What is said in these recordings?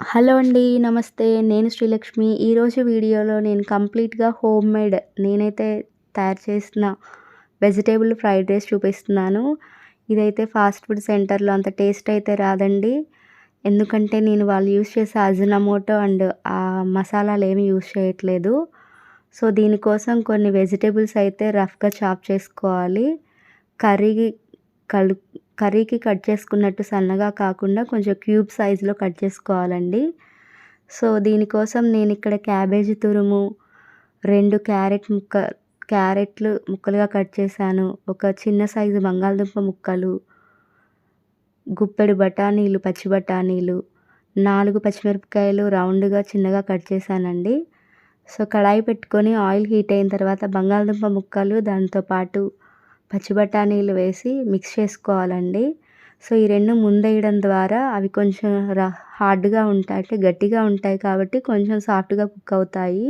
Hello అండి నమస్తే. నేను శ్రీలక్ష్మి. ఈరోజు వీడియోలో నేను కంప్లీట్గా హోమ్ మేడ్ నేనైతే తయారు చేసిన వెజిటేబుల్ ఫ్రైడ్ రైస్ చూపిస్తున్నాను. ఇదైతే ఫాస్ట్ ఫుడ్ సెంటర్లో అంత టేస్ట్ అయితే రాదండి. ఎందుకంటే నేను వాళ్ళు యూస్ చేసే అజనమోటో అండ్ ఆ మసాలాలు ఏమి యూస్ చేయట్లేదు. సో దీనికోసం కొన్ని వెజిటేబుల్స్ అయితే రఫ్గా చాప్ చేసుకోవాలి. కర్రీ కలు కర్రీకి కట్ చేసుకున్నట్టు సన్నగా కాకుండా కొంచెం క్యూబ్ సైజులో కట్ చేసుకోవాలండి. సో దీనికోసం నేను ఇక్కడ క్యాబేజీ తురుము రెండు క్యారెట్ ముక్క క్యారెట్లు ముక్కలుగా కట్ చేశాను. ఒక చిన్న సైజు బంగాళదుంప ముక్కలు గుప్పెడు బఠానీలు పచ్చి బఠానీలు నాలుగు పచ్చిమిరపకాయలు రౌండ్గా చిన్నగా కట్ చేశానండి. సో కడాయి పెట్టుకొని ఆయిల్ హీట్ అయిన తర్వాత బంగాళదుంప ముక్కలు దాంతోపాటు పచ్చి బఠానీలు వేసి మిక్స్ చేసుకోవాలండి. సో ఈ రెండు ముందేయడం ద్వారా అవి కొంచెం హార్డ్గా ఉంటాయి. అంటే గట్టిగా ఉంటాయి కాబట్టి కొంచెం సాఫ్ట్గా కుక్ అవుతాయి.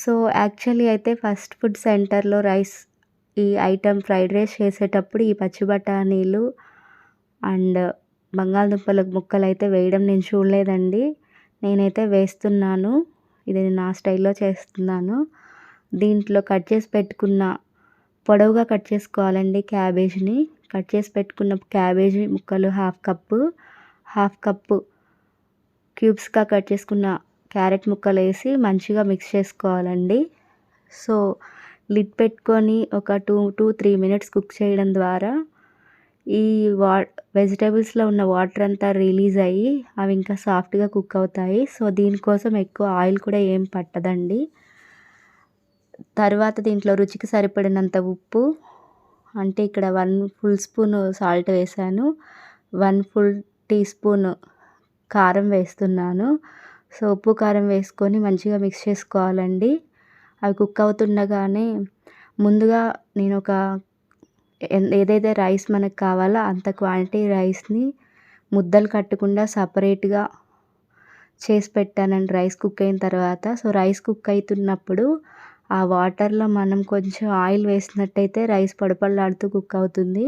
సో యాక్చువల్లీ అయితే ఫస్ట్ ఫుడ్ సెంటర్లో రైస్ ఈ ఐటెం ఫ్రైడ్ రైస్ చేసేటప్పుడు ఈ పచ్చి బఠానీలు అండ్ బంగాళదుంపల ముక్కలు అయితే వేయడం నేను చూడలేదండి. నేనైతే వేస్తున్నాను. ఇది నా స్టైల్లో చేస్తున్నాను. దీంట్లో కట్ చేసి పెట్టుకున్న పొడవుగా కట్ చేసుకోవాలండి క్యాబేజ్ని. కట్ చేసి పెట్టుకున్న క్యాబేజీ ముక్కలు హాఫ్ కప్పు హాఫ్ కప్పు క్యూబ్స్గా కట్ చేసుకున్న క్యారెట్ ముక్కలు వేసి మంచిగా మిక్స్ చేసుకోవాలండి. సో లిడ్ పెట్టుకొని ఒక two two three minutes cook చేయడం ద్వారా ఈ వా వెజిటేబుల్స్లో ఉన్న వాటర్ అంతా రిలీజ్ అయ్యి అవి ఇంకా సాఫ్ట్గా కుక్ అవుతాయి. సో దీనికోసం ఎక్కువ ఆయిల్ కూడా ఏం పట్టదండి. తర్వాత దీంట్లో రుచికి సరిపడినంత ఉప్పు అంటే ఇక్కడ వన్ ఫుల్ స్పూన్ సాల్ట్ వేసాను వన్ ఫుల్ టీ స్పూన్ కారం వేస్తున్నాను. సో ఉప్పు కారం వేసుకొని మంచిగా మిక్స్ చేసుకోవాలండి. అవి కుక్ అవుతుండగానే ముందుగా నేను ఒక ఏదైతే రైస్ మనకు కావాలో అంత క్వాంటిటీ రైస్ని ముద్దలు కట్టకుండా సపరేట్గా చేసి పెట్టానండి. రైస్ కుక్ అయిన తర్వాత. సో రైస్ కుక్ అవుతున్నప్పుడు ఆ వాటర్లో మనం కొంచెం ఆయిల్ వేసినట్టయితే రైస్ పొడపొడలాడుతూ కుక్ అవుతుంది.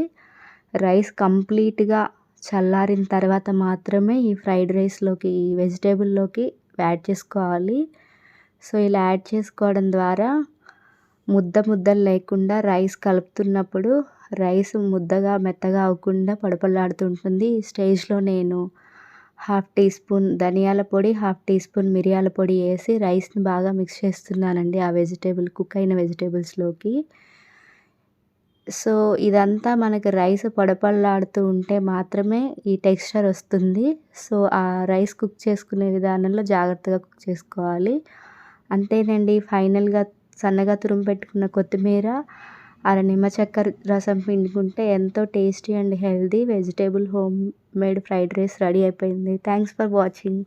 రైస్ కంప్లీట్గా చల్లారిన తర్వాత మాత్రమే ఈ ఫ్రైడ్ రైస్లోకి ఈ వెజిటేబుల్లోకి యాడ్ చేసుకోవాలి. సో ఇలా యాడ్ చేసుకోవడం ద్వారా ముద్ద ముద్దలు లేకుండా రైస్ కలుపుతున్నప్పుడు రైస్ ముద్దగా మెత్తగా అవ్వకుండా పడపలాడుతుంటుంది ఈ స్టేజ్లో నేను హాఫ్ టీ స్పూన్ ధనియాల పొడి హాఫ్ టీ స్పూన్ మిరియాల పొడి వేసి రైస్ని బాగా మిక్స్ చేస్తున్నానండి ఆ వెజిటేబుల్ కుక్ అయిన వెజిటేబుల్స్లోకి. సో ఇదంతా మనకి రైస్ పొడపల్లాడుతూ ఉంటే మాత్రమే ఈ టెక్స్చర్ వస్తుంది. సో ఆ రైస్ కుక్ చేసుకునే విధానంలో జాగ్రత్తగా కుక్ చేసుకోవాలి. అంతేనండి ఫైనల్గా సన్నగా తురుము పెట్టుకున్న కొత్తిమీర అర నిమ్మ చెక్క రసం పిండుకుంటే ఎంతో tasty and healthy vegetable home made fried rice ready అయిపోయింది. Thanks for watching